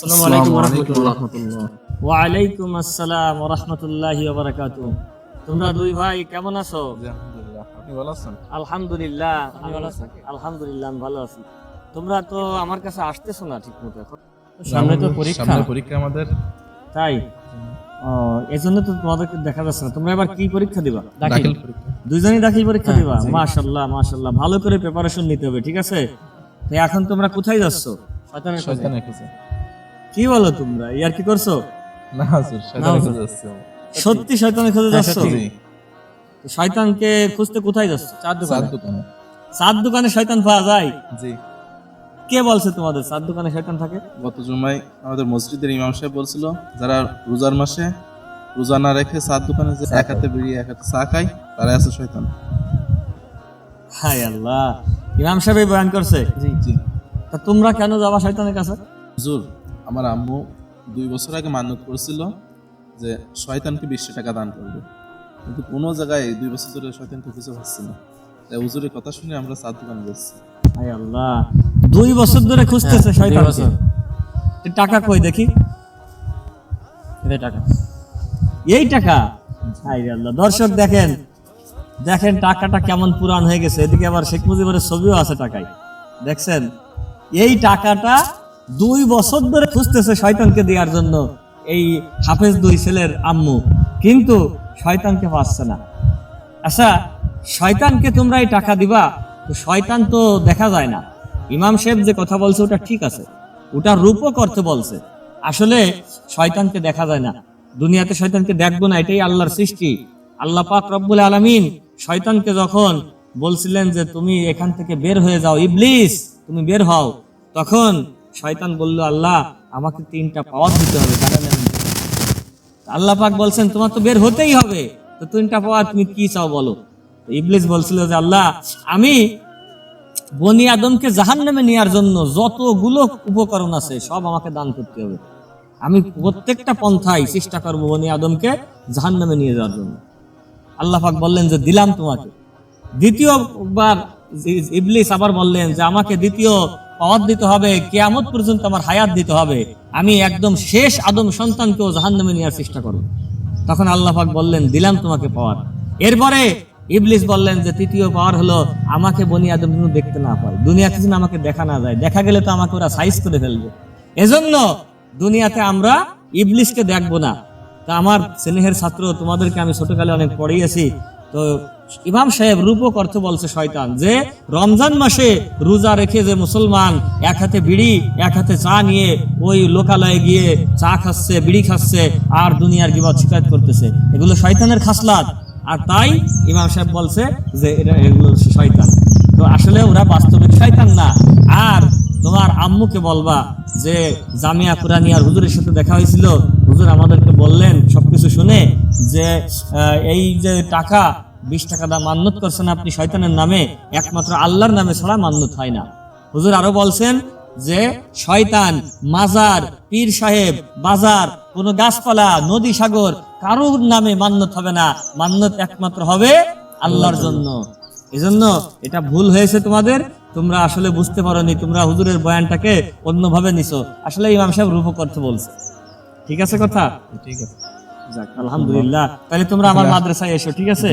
আসসালামু আলাইকুম রাহমাতুল্লাহ। আসসালাম ওয়া রাহমাতুল্লাহি ওয়া বারাকাতুহু। তোমরা দুই ভাই কেমন আছো? আলহামদুলিল্লাহ। আপনি ভালো আছেন? আলহামদুলিল্লাহ আমি ভালো আছি। আলহামদুলিল্লাহ আমি ভালো আছি। তোমরা তো আমার কাছে আসতেছো না ঠিক মতো এখন সামনে তো পরীক্ষা। সামনে পরীক্ষা আমাদের। তাই? ও এজন্য তো তোমাদেরকে দেখা যাচ্ছে না। তোমরা এবার কি পরীক্ষা দিবা? দাখিল দুইজনই দাখিল পরীক্ষা হ্যাঁ, দিবা? মাশাআল্লাহ মাশাআল্লাহ। ভালো করে প্রিপারেশন নিতে হবে ঠিক আছে? তো এখন তোমরা কোথায় যাচ্ছ? শয়তানের কাছে। কি বলো তোমরা? ইয়ার কি করছ? না হুজুর শয়তানের কাছে যাচ্ছি। আমরা। সত্যি শয়তানের খোঁজে যাচ্ছ? জি তো শয়তানকে খুঁজতে কোথায় যাচ্ছ? চার চার দোকানে। দোকানে সাত দোকানে শয়তান পাওয়া যায়? জি। কে বলছে তোমাদের সাত দোকানে শয়তান থাকে? গত জুমায় আমাদের মসজিদের ইমাম সাহেব বলছিল যারা রোজার মাসে রোজা না রেখে চার দোকানে যে এক হাতে বিড়ি এক হাতে চা খায় তারা আছে শয়তান। হায় আল্লাহ। ইমাম সাহেব এই বয়ান করছে? জি জি। তা তোমরা কেন যাবা শয়তানের কাছে? হুজুর আমার আম্মু দুই বছর আগে মান্যত করেছিল যে শয়তানকে বিশটা টাকা দান করবে। কিন্তু কোনো জায়গায় দুই বছর ধরে শয়তানকে খুঁজে পাচ্ছি না। তাই হুজুরের কথা শুনে আমরা চার দোকানে যাচ্ছি হায় আল্লাহ। দুই বছর ধরে খুঁজতেছে হ্যাঁ, শয়তানকে। টাকা কই দেখি? এটা টাকা। এই টাকা? হায় আল্লাহ। দর্শক দেখেন দেখেন টাকাটা কেমন পুরান হয়ে গেছে। এদিকে আবার শেখ মুজিবের ছবিও আছে টাকায়। দেখছেন? এই টাকাটা দুই বছর ধরে খুঁজতেছে শয়তানকে দেওয়ার জন্য এই হাফেজ দুই ছেলের আম্মু। কিন্তু শয়তানকে পাচ্ছে না। আচ্ছা শয়তানকে তোমরা এই টাকা দিবা, তো শয়তান তো দেখা যায় না। ইমাম সাহেব যে কথা বলছে, ওটা ঠিক আছে। ওটা রূপক করতে বলছে। আসলে শয়তানকে দেখা যায় না। দুনিয়াতে শয়তানকে দেখব না, এটাই আল্লাহর সৃষ্টি। আল্লাহ পাক রব্বুল আলামিন শয়তানকে যখন বলছিলেন যে, তুমি এখান থেকে বের হয়ে যাও, ইবলিস, তুমি বের হও, তখন শয়তান বলল, আল্লাহ, আমাকে তিনটা পাওয়ার দিতে হবে আল্লাহ পাক বলছেন, তোমার তো বের হতেই হবে। তো তিনটা পাওয়ার তুমি কি চাও বলো? ইবলিস বলছিল যে, আল্লাহ, আমি বনি আদমকে জাহান নামে নেওয়ার জন্য যতগুলো উপকরণ আছে, সব আমাকে দান করতে হবে। আমি প্রত্যেকটা পন্থায় চেষ্টা করব বনি আদমকে জাহান নামে নিয়ে যাওয়ার জন্য। আল্লাহ পাক বললেন যে, দিলাম তোমাকে। দ্বিতীয়বার ইবলিস আবার বললেন যে, আমাকে দ্বিতীয় পাওয়ার দিতে হবে, কেয়ামত পর্যন্ত আমার হায়াত দিতে হবে। আমি একদম শেষ আদম সন্তানকেও জাহান নামে নেওয়ার চেষ্টা করব। তখন আল্লাহ পাক বললেন, দিলাম তোমাকে পাওয়ার। এরপরে ইবলিস বললেন যে, তৃতীয় পাওয়ার হলো আমাকে বনি আদম যেন দেখতে না পায়। দুনিয়াতে যেন আমাকে দেখা না যায়। দেখা গেলে তো আমাকে ওরা সাইজ করে ফেলবে। এজন্য দুনিয়াতে আমরা ইবলিসকে দেখব না। তা আমার স্নেহের ছাত্র, তোমাদেরকে আমি ছোটকালে অনেক পড়িয়েছি। তো ইমাম সাহেব রূপক অর্থ বলছে শয়তান যে, রমজান মাসে রোজা রেখে যে মুসলমান এক হাতে বিড়ি, এক হাতে চা নিয়ে ওই লোকালয়ে গিয়ে চা খাচ্ছে, বিড়ি খাচ্ছে, আর দুনিয়ার গিবাদ শিকায়ত করতেছে। এগুলো শয়তানের খাসলাত। আর তাই ইমাম সাহেব বলছে যে, এটা এগুলো শয়তান। তো আসলে ওরা বাস্তবিক শয়তান না। আর তোমার আম্মুকে বলবা যে, জামিয়া কুরানিয়ার হুজুরের সাথে দেখা হয়েছিল। হুজুর আমাদেরকে বললেন সবকিছু শুনে যে এই যে টাকা বিশ টাকা দাম মান্যত করছেন আপনি শয়তানের নামে, একমাত্র আল্লাহর নামে ছাড়া মান্যত হয় না। হুজুর আরও বলছেন যে, শয়তান, মাজার, পীর সাহেব, বাজার, কোন গাছপালা, নদী, সাগর, কারোর নামে মান্যত হবে না। মান্যত একমাত্র হবে আল্লাহর জন্য। এজন্য এটা ভুল হয়েছে তোমাদের, তোমরা আসলে বুঝতে পারোনি, তোমরা হুজুরের বয়ানটাকে অন্যভাবে নিছো। আসলে ইমাম সাহেব রূপক করতে বলছে। ঠিক আছে কথা? ঠিক আছে। আলহামদুলিল্লাহ। তাহলে তোমরা আমার মাদ্রাসায় এসো ঠিক আছে।